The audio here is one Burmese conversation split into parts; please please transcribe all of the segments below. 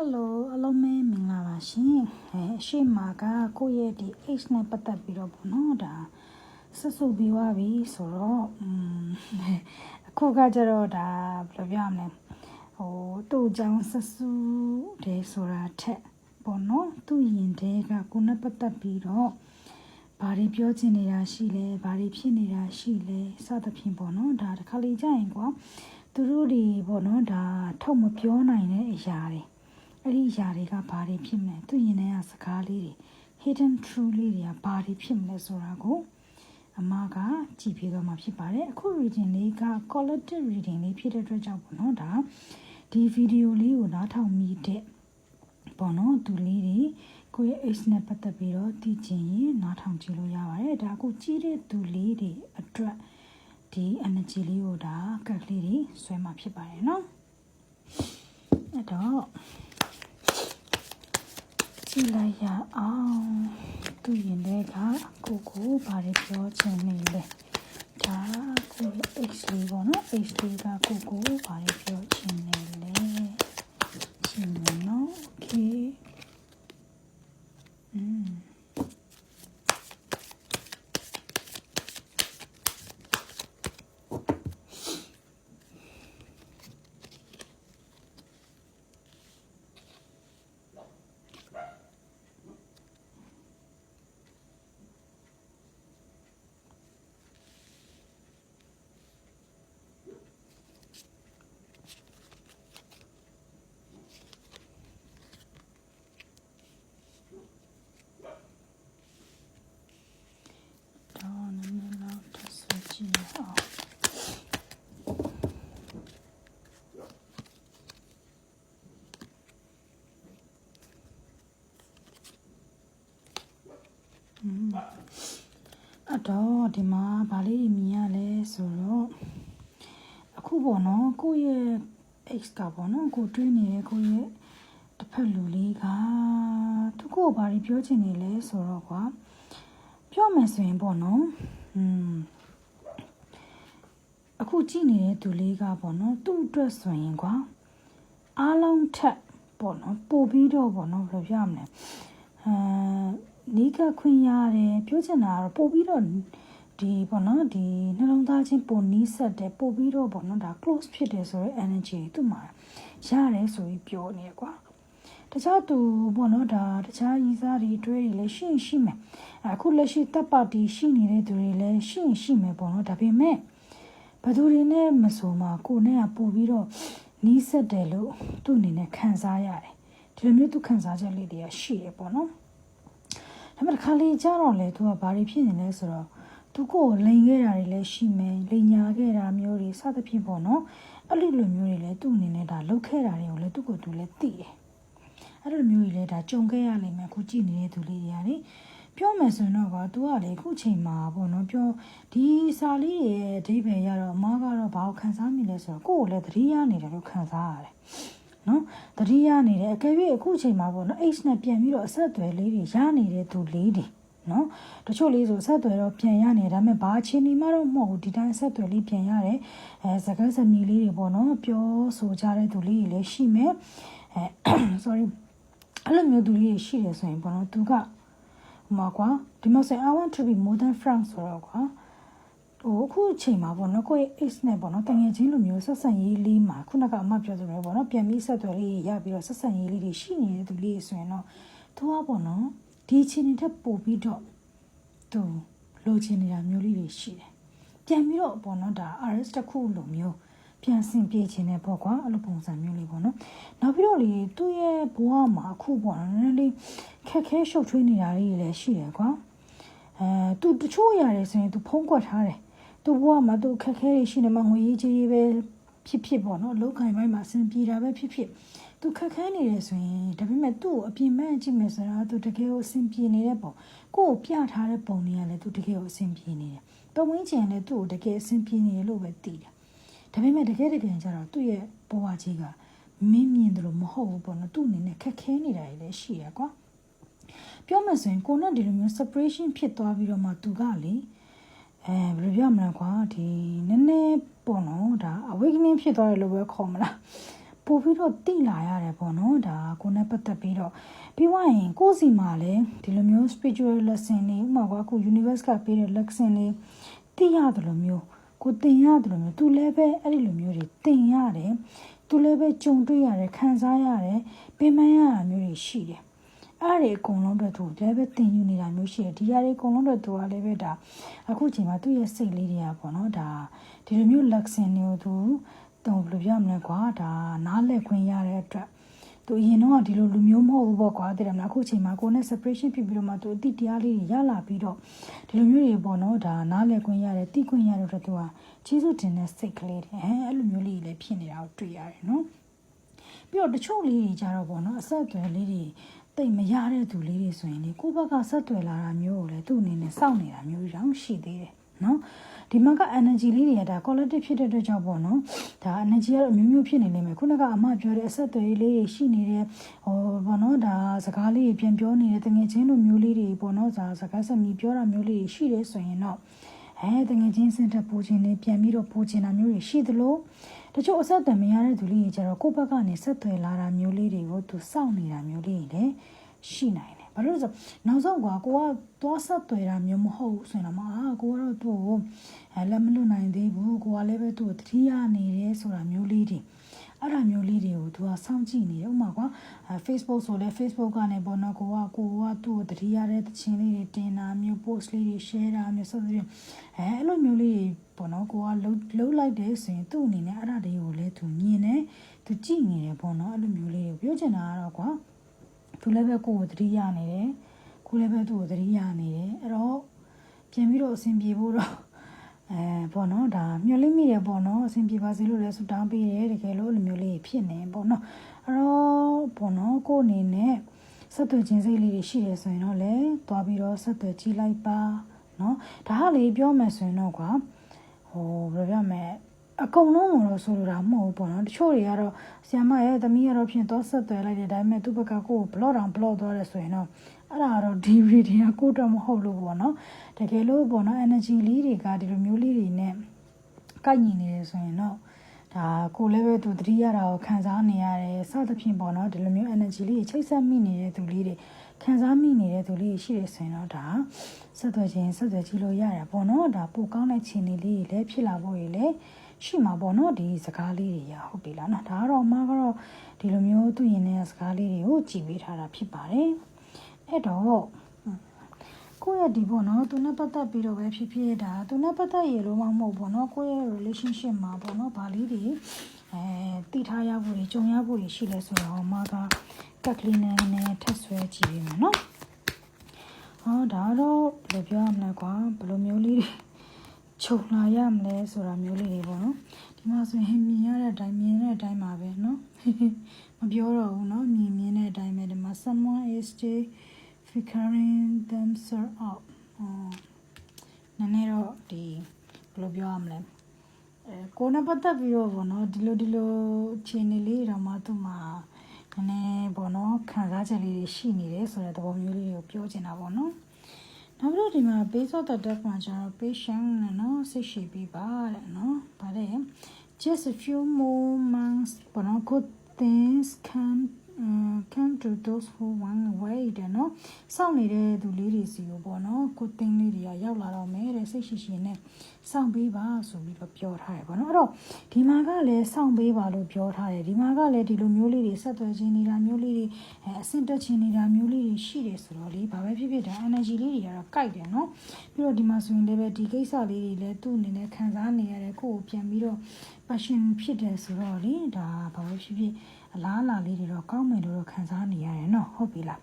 ယ်လိုအလုံးမဲမင်္ဂလာပါရှင်အဲအရှိမကကိုယ့်ရဲ့ဒီ H နဲ့ပတ်သက်ပြီးတော့ပေါ့နော်ဒါဆွဆွပြီးွားပြီဆိုတော့อืมအခုကကျတော့ဒါဘယ်လိုပြောရမလဲဟိုသူ့အကြောင်းဆွဆွတယ်ဆိုတာထက်ပေါ့နော်သူ့ရင်တဲကကိုယ်နဲ့ပတ်သက်ပြီးတော့ဘာတွေပြောချင်နေတာရှိလဲဘာတွေဖြစ်နေတာရှိလဲစသဖြင့်ပေါ့နော်ဒါတစ်ခါလေကြာရင်ကွာသူတို့တွေပေါ့နော်ဒါထုတ်မပြောနိုင်တဲ့အရာတွေ အဲ့ဒီຢာတွေကဘာတွေဖြစ်မလဲသူရင်ထဲကစကားလေးတွေ hidden true လေးတွေကဘာတွေဖြစ်မလဲဆိုတာကိုအမကကြည့်ပေးသွားမှာဖြစ်ပါတယ်အခု reading လေးက collective reading လေးဖြစ်တဲ့အတွက်ကြောင့်ပေါ့နော်ဒါဒီဗီဒီယိုလေးကိုနားထောင်မိတဲ့ပေါ့နော်သူလေးတွေကိုယ့်ရဲ့ age နဲ့ပတ်သက်ပြီးတော့သိချင်ရင်နားထောင်ကြည့်လို့ရပါတယ်ဒါအခုကြီးတဲ့သူလေးတွေအတွက်ဒီ energy လေးကိုဒါကက်ကလေးတွေဆွဲမှာဖြစ်ပါတယ်နော်အဲ့တော့ ကြည့်လိုက်ရအောင်သူရင်တဲ့ကကိုကိုဘာတွေပြောချင်နေလဲဒါကိုရဲ့ X လေးပေါ့နော် X လေးကကိုကိုဘာတွေပြောချင်နေလဲချင်မယ်နော် Okay อืมတော့နည်းနည်းလောက်ထပ်ဆွဲ ကြည့်အောင်အတော့ဒီမှာဗာလေးမြင်ရလဲဆိုတော့အခုပေါ့နော်ကိုယ့်ရဲ့ x ကပေါ့နော်ကိုတွေးနေတဲ့ကိုယ့်ရဲ့တစ်ဖက်လူလေးကသူကိုဘာတွေပြောချင်နေလဲဆိုတော့ကွာပြောမယ်ဆိုရင်ပေါ့နော်อืม အခုကြည့်နေတဲ့သူလေးကပေါ့နော်သူ့အတွက်ဆိုရင်ကွာအားလုံးထက်ပေါ့နော်ပို့ပြီးတော့ပေါ့နော်ဘယ်လိုပြောရမလဲအဲနီးကပ်ခွင့်ရတယ်ပြောချင်တာကတော့ပို့ပြီးတော့ဒီပေါ့နော်ဒီနှလုံးသားချင်းပိုနီးဆက်တယ်ပို့ပြီးတော့ပေါ့နော်ဒါ close ဖြစ်တယ်ဆိုတော့ energy သူ့မှာရတယ်ဆိုပြီးပြောနေကွာတခြားသူပေါ့နော်ဒါတခြားရည်စားတွေအတွေ့တွေလည်းရှိရင်ရှိမယ်အခုလက်ရှိတပ်ပါတီရှိနေတဲ့သူတွေလည်းရှိရင်ရှိမယ်ပေါ့နော်ဒါပေမဲ့ ဘယ်သူတွေနဲ့မဆိုမှကိုယ်နဲ့ကပို့ပြီးတော့နီးဆက်တယ်လို့သူ့အနေနဲ့ခံစားရတယ်ဒီလိုမျိုးသူခံစားချက်လေးတွေကရှိတယ်ပေါ့နော်ဒါပေမဲ့တစ်ခါလေကြာတော့လေသူကဘာတွေဖြစ်နေလဲဆိုတော့သူကိုယ်လိန်ခဲ့တာတွေလည်းရှိမယ်လိန်ညာခဲ့တာမျိုးတွေစသဖြင့်ပေါ့နော်အဲ့လိုလိုမျိုးတွေလည်းသူ့အနေနဲ့ဒါလုပ်ခဲ့တာတွေကိုလည်းသူ့ကိုယ်သူလည်းသိတယ်အဲ့လိုမျိုးကြီးလည်းဒါကြုံခဲ့ရလိမ့်မယ်အခုကြည့်နေတဲ့သူလေးတွေကလေ ပြောမယ်ဆိုရင်တော့ကွာ तू ကလေအခုချိန်မှာပေါ့နော်ပြောဒီစာလေးရဲ့အဓိပ္ပာယ်ရတော့အမားကတော့ဘာကိုခံစားမိလဲဆိုတော့ကိုယ့်ကိုလည်းသတိရနေတယ်လို့ခံစားရတယ်နော်သတိရနေတယ်အကယ်၍အခုချိန်မှာပေါ့နော် H နဲ့ပြန်ပြီးတော့အဆက်အသွယ်လေးတွေရနေတဲ့သူလေးတွေနော်တချို့လေးဆိုဆက်သွယ်တော့ပြန်ရနေဒါပေမဲ့ဘာအချင်းဒီမှတော့မဟုတ်ဘူးဒီတိုင်းဆက်သွယ်လေးပြန်ရတယ်အဲစကားစမီလေးတွေပေါ့နော်ပြောဆိုကြတဲ့သူလေးတွေလည်းရှိမယ်အဲ sorry အဲ့လိုမျိုးသူလေးတွေရှိတယ်ဆိုရင်ပေါ့နော်သူက ဟိုမှာကွာဒီမှာဆို I want to be more than friends ဆိုတော့ကွာဟိုအခုအချိန်မှာပေါ့နော်ကိုယ့်ရဲ့ ace နဲ့ပေါ့နော်တငယ်ချင်းလိုမျိုးဆက်ဆံရေးလေးမှာခုနကအမပြောသလိုပေါ့နော်ပြန်ပြီးဆက်သွယ်လေးရပြီးတော့ဆက်ဆံရေးလေးတွေရှိနေတဲ့သူလေးဆိုရင်တော့သူကပေါ့နော်ဒီအချိန်တွေထပ်ပို့ပြီးတော့သူလိုချင်နေတာမျိုးလေးတွေရှိတယ်ပြန်ပြီးတော့ပေါ့နော်ဒါ RS တစ်ခုလိုမျိုး ပြန်ဆင်ပြေခြင်းနဲ့ပေါ့ကွာအဲ့လိုပုံစံမျိုးလေးပေါ့နော်နောက်ပြီးတော့လေသူ့ရဲ့ဘဝမှာအခုပေါ့နော်နည်းနည်းလေးခက်ခဲရှုပ်ထွေးနေတာလေးတွေလည်းရှိတယ်ကွာအဲသူတချို့အရာတွေဆိုရင်သူဖုံးကွက်ထားတယ်သူဘဝမှာသူခက်ခဲတွေရှိနေမှာငွေရေးကြေးရေးပဲဖြစ်ဖြစ်ပေါ့နော်လောက်ကင်ပိုင်းမှာအဆင်ပြေတာပဲဖြစ်ဖြစ်သူခက်ခဲနေတယ်ဆိုရင်ဒါပေမဲ့သူ့ကိုအပြင်မဲ့ကြည့်မယ်ဆိုတော့သူတကယ်ကိုအဆင်ပြေနေတဲ့ပုံကိုယ့်ကိုပြထားတဲ့ပုံတွေကလည်းသူတကယ်ကိုအဆင်ပြေနေတယ်ပုံဝင်းချင်လည်းသူ့ကိုတကယ်အဆင်ပြေနေတယ်လို့ပဲသိတယ် ဒါပေမဲ့တကယ်တကယ်ကျတော့သူ့ရဲ့ဘဝကြီးကမင်းမြင်တယ်လို့မဟုတ်ဘူးပေါ့နော်သူ့အနေနဲ့ခက်ခဲနေတာလည်းရှိရကွာပြောမှဆိုရင်ကိုနဲ့ဒီလိုမျိုး separation ဖြစ်သွားပြီးတော့မှသူကလေအဲဘယ်လိုပြောမလဲကွာဒီနည်းနည်းပေါ့နော်ဒါ awakening ဖြစ်သွားတယ်လို့ပဲခေါ်မလားပို့ပြီးတော့တိလာရတယ်ပေါ့နော်ဒါကိုနဲ့ပတ်သက်ပြီးတော့ပြီးွားရင်ကိုယ့်စီမှာလည်းဒီလိုမျိုး spiritual lesson တွေဥပမာကအခု universe ကပေးတဲ့ lesson တွေသိရတယ်လို့မျိုး ကိုသင်ရတယ်လို့မျိုးသူလည်းပဲအဲ့ဒီလိုမျိုးတွေသင်ရတယ်သူလည်းပဲကြုံတွေ့ရတယ်ခံစားရတယ်ပင်ပန်းရတာမျိုးတွေရှိတယ်အဲ့ဒီအကုန်လုံးအတွက်သူလည်းပဲတင်ယူနေတာမျိုးရှိတယ်ဒီဟာတွေအကုန်လုံးအတွက်သူကလည်းပဲဒါအခုချိန်မှာသူ့ရဲ့စိတ်လေးတွေကပေါ့နော်ဒါဒီလိုမျိုး lesson တွေကိုသူတော့ဘယ်လိုပြောမလဲကွာဒါနားလည်ခွင့်ရတဲ့အတွက် သူအရင်တော့ဒီလိုလူမျိုးမဟုတ်ဘူးပေါ့ကွာတည်တယ်မလားအခုချိန်မှာကိုယ်နဲ့ separation ဖြစ်ပြီးတော့မှသူအတိတရားလေးတွေရလာပြီးတော့ဒီလိုမျိုးတွေပေါ့နော်ဒါနားလည်ခွင့်ရတယ်တိခွင့်ရတဲ့အတွက်သူကကျေးဇူးတင်တဲ့စိတ်ကလေးတွေအဲအဲ့လိုမျိုးလေးတွေလည်းဖြစ်နေတာကိုတွေ့ရတယ်နော်ပြီးတော့တချို့လေးတွေကြတော့ပေါ့နော်အဆက်အသွယ်လေးတွေတိတ်မရတဲ့သူလေးတွေဆိုရင်လေကိုယ့်ဘက်ကဆက်သွယ်လာတာမျိုးကိုလည်းသူ့အနေနဲ့စောင့်နေတာမျိုးတွေတောင်ရှိသေးတယ်နော် ဒီမှာက energy လေးတွေကဒါ collective ဖြစ်တဲ့အတွက်ကြောင့်ပေါ့နော်ဒါ energy ကတော့အမျိုးမျိုးဖြစ်နေလိမ့်မယ်ခုနကအမပြောတဲ့အဆက်အသွယ်လေးတွေရှိနေတဲ့ဟိုပေါ့နော်ဒါစကားလေးတွေပြန်ပြောနေတဲ့တငယ်ချင်းလိုမျိုးလေးတွေပေါ့နော်ဒါစကားဆက်မီပြောတာမျိုးလေးတွေရှိတယ်ဆိုရင်တော့အဲတငယ်ချင်းစင်တက်ပူခြင်းလေးပြန်ပြီးတော့ပူခြင်းတာမျိုးတွေရှိသလိုတချို့အဆက်အသွယ်မရတဲ့သူလေးတွေကျတော့ကိုယ့်ဘက်ကနေဆက်သွယ်လာတာမျိုးလေးတွေကိုသူစောင့်နေတာမျိုးလေးတွေလည်းရှိနိုင်တယ် ဘာလို့လဲဆိုနောက်ဆုံးကွာကိုကသွားဆက်သွယ်တာမျိုးမဟုတ်ဘူးဆိုရင်တော့အာကိုကတော့သူ့ကိုအဲလက်မလွတ်နိုင်သေးဘူးကိုကလည်းပဲသူ့ကိုတတိယနေတယ်ဆိုတာမျိုးလေးတွေအဲ့ဒါမျိုးလေးတွေကိုသူကစောင့်ကြည့်နေတယ်ဥပမာကွာအဲ Facebook ဆိုလဲ Facebook ကနေပေါ့နော်ကိုကကိုကသူ့ကိုတတိယတဲ့တခြင်းလေးတွေတင်တာမျိုး post လေးတွေ share တာမျိုးဆိုပြီးအဲအဲ့လိုမျိုးလေးတွေပေါ့နော်ကိုကလှုပ်လှုပ်လိုက်တယ်ဆိုရင်သူ့အနေနဲ့အဲ့ဒါတွေကိုလည်းသူမြင်တယ်သူကြည့်နေတယ်ပေါ့နော်အဲ့လိုမျိုးလေးကိုပြောချင်တာကတော့ကွာ သူလည်းပဲကိုယ်ကိုတတိယနေတယ်ကိုလည်းပဲသူ့ကိုတတိယနေတယ်အဲ့တော့ပြန်ပြီးတော့အဆင်ပြေဖို့တော့အဲပေါ့နော်ဒါမျောလင့်မိတယ်ပေါ့နော်အဆင်ပြေပါစေလို့လည်းဆုတောင်းပေးတယ်တကယ်လို့လိုမျိုးလေးဖြစ်နေပေါ့နော်အဲ့တော့ပေါ့နော်ကိုအနေနဲ့ဆက်သွယ်ခြင်းစိတ်လေးတွေရှိတယ်ဆိုရင်တော့လည်းသွားပြီးတော့ဆက်သွယ်ကြည့်လိုက်ပါနော်ဒါဟာလေပြောမယ်ဆိုရင်တော့ကွာဟိုဘယ်လိုပြောမလဲ အကုန်လုံးတော့ဆိုလိုတာမဟုတ်ဘူးပေါ့နော်တချို့တွေကတော့ဆီယမရဲ့သမီးကတော့ဖြင့်တော့ဆက်သွယ်လိုက်တယ်ဒါပေမဲ့သူ့ဘက်ကကိုယ်ဘလော့တောင်ဘလော့သွားတယ်ဆိုရင်တော့အဲ့ဒါကတော့ဒီဗီဒီယိုကိုတော့မဟုတ်လို့ပေါ့နော်တကယ်လို့ပေါ့နော် energy လေးတွေကဒီလိုမျိုးလေးတွေနဲ့ကိုက်ညီနေတယ်ဆိုရင်တော့ဒါကိုလည်းပဲသူတတိယတာကိုခံစားနေရတယ်စသဖြင့်ပေါ့နော်ဒီလိုမျိုး energy လေးချိတ်ဆက်မိနေတဲ့သူလေးတွေခံစားမိနေတဲ့သူလေးရှိတယ်ဆိုရင်တော့ဒါဆက်သွယ်ခြင်းဆက်သွယ်ကြည့်လို့ရတယ်ပေါ့နော်ဒါပိုကောင်းတဲ့ခြေနေလေးတွေလည်းဖြစ်လာဖို့ရလည်း ရှိမှာပေါ့နော်ဒီစကားလေးတွေရဟုတ်ပြီလားနော်ဒါကတော့အမကတော့ဒီလိုမျိုးသူ့ရင်တဲ့စကားလေးတွေကိုကြည်ပေးထားတာဖြစ်ပါတယ်အဲ့တော့ကိုယ့်ရဲ့ဒီပေါ့နော်သူနဲ့ပတ်သက်ပြီးတော့ပဲဖြစ်ဖြစ်ဒါသူနဲ့ပတ်သက်ရလို့မမဟုတ်ပေါ့နော်ကိုယ့်ရဲ့ relationship မှာပေါ့နော်ဗာလေးတွေအဲတိထားရဖို့တွေကြုံရဖို့တွေရှိလဲဆိုတော့အမကကက်ကလေးနဲ့နဲ့ထပ်ဆွဲကြည့်ပြီးမယ်နော်ဟောဒါတော့ဘယ်လိုပြောရမလဲကွာဘယ်လိုမျိုးလေးတွေ ခြုံလာရမလဲဆိုတာမျိုးလေးတွေပေါ့နော်ဒီမှာဆိုရင်မြင်ရတဲ့အတိုင်းမြင်တဲ့အတိုင်းပါပဲနော်မပြောတော့ဘူးနော်မြင်မြင်တဲ့အတိုင်းပဲဒီမှာ someone is still figuring themselves out အော်နည်းနည်းတော့ဒီဘယ်လိုပြောရမလဲအဲကိုယ်နဲ့ပတ်သက်ပြီးတော့ဗောနော်ဒီလိုဒီလိုခြေနေလေးတော့မှသူ့မှာနည်းနည်းဗောနော်ခံစားချက်လေးတွေရှိနေတယ်ဆိုတဲ့သဘောမျိုးလေးကိုပြောချင်တာဗောနော် နောက်ပြီးတော့ဒီမှာ base of the deck မှာကျတော့ patient နဲ့နော်စိတ်ရှိပြီးပါတဲ့နော်ဗါတဲ့ just a few more months ဘောနော် good things can uh, come to those who want away တဲ့နော်စောင့်နေတဲ့သူလေးတွေစီကိုပေါ့နော်ကိုတင်းလေးတွေကရောက်လာတော့မယ်တဲ့စိတ်ရှိရှိနဲ့စောင့်ပေးပါဆိုပြီးတော့ပြောထားတယ်ပေါ့နော်အဲ့တော့ဒီမှာကလည်းစောင့်ပေးပါလို့ပြောထားတယ်ဒီမှာကလည်းဒီလိုမျိုးလေးတွေဆက်သွယ်ခြင်းနေတာမျိုးလေးတွေအဲအဆင့်တက်ခြင်းနေတာမျိုးလေးတွေရှိတယ်ဆိုတော့လေဘာပဲဖြစ်ဖြစ်ဒါ energy လေးတွေကတော့ကြိုက်တယ်နော်ပြီးတော့ဒီမှာဆိုရင်လည်းပဲဒီကိစ္စလေးတွေလည်းသူ့အနေနဲ့ခံစားနေရတယ်ကိုယ့်ကိုပြန်ပြီးတော့ passion ဖြစ်တယ်ဆိုတော့လေဒါဘာပဲဖြစ်ဖြစ် အလားအလာလေးတွေတော့ကောင်းမယ်လို့တော့ခံစားနေရတယ်နော်ဟုတ်ပြီလား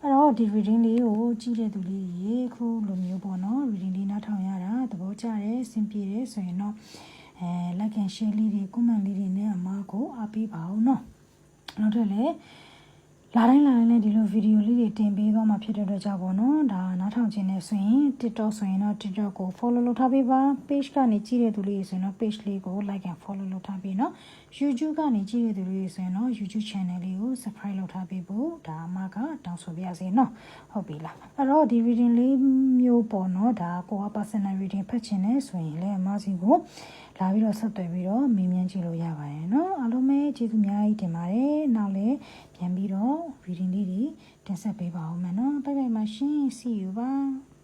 အဲ့တော့ဒီ reading လေးကိုကြည့်တဲ့သူလေးရေခုလိုမျိုးပေါ့နော် reading လေးနားထောင်ရတာသဘောကျတယ်စင်ပြေတယ်ဆိုရင်တော့အဲ like and share လေးတွေ comment လေးတွေနဲ့အမကိုအားပေးပါဦးနော်နောက်ထပ်လည်းလာတိုင်းလာတိုင်းလည်းဒီလိုဗီဒီယိုလေးတွေတင်ပေးသွားမှာဖြစ်တဲ့အတွက်ကြောင့်ပေါ့နော်ဒါနားထောင်ခြင်းနဲ့ဆိုရင် TikTok ဆိုရင်တော့ TikTok ကို follow လုပ်ထားပေးပါ page ကနေကြည့်တဲ့သူလေးဆိုရင်တော့ page လေးကို like and follow လုပ်ထားပေးနော် YouTube ကနေကြည့်ရတဲ့လူတွေဆိုရင်တော့ YouTube channel လေးကို subscribe လုပ်ထားပေးဖို့ဒါအမကတောင်းဆိုပါရစေနော်ဟုတ်ပြီလားအဲ့တော့ဒီ reading လေးမျိုးပေါ့နော်ဒါကိုက personal reading ဖတ်ချင်တယ်ဆိုရင်လည်းအမစီကိုလာပြီးတော့ဆက်သွယ်ပြီးတော့မေးမြန်းကြည့်လို့ရပါတယ်နော်အားလုံးပဲကျေးဇူးအများကြီးတင်ပါတယ်နောက်လည်းပြန်ပြီးတော့ reading လေးတွေတင်ဆက်ပေးပါဦးမယ်နော်ဘိုင်ဘိုင်ပါရှင် see you ပါ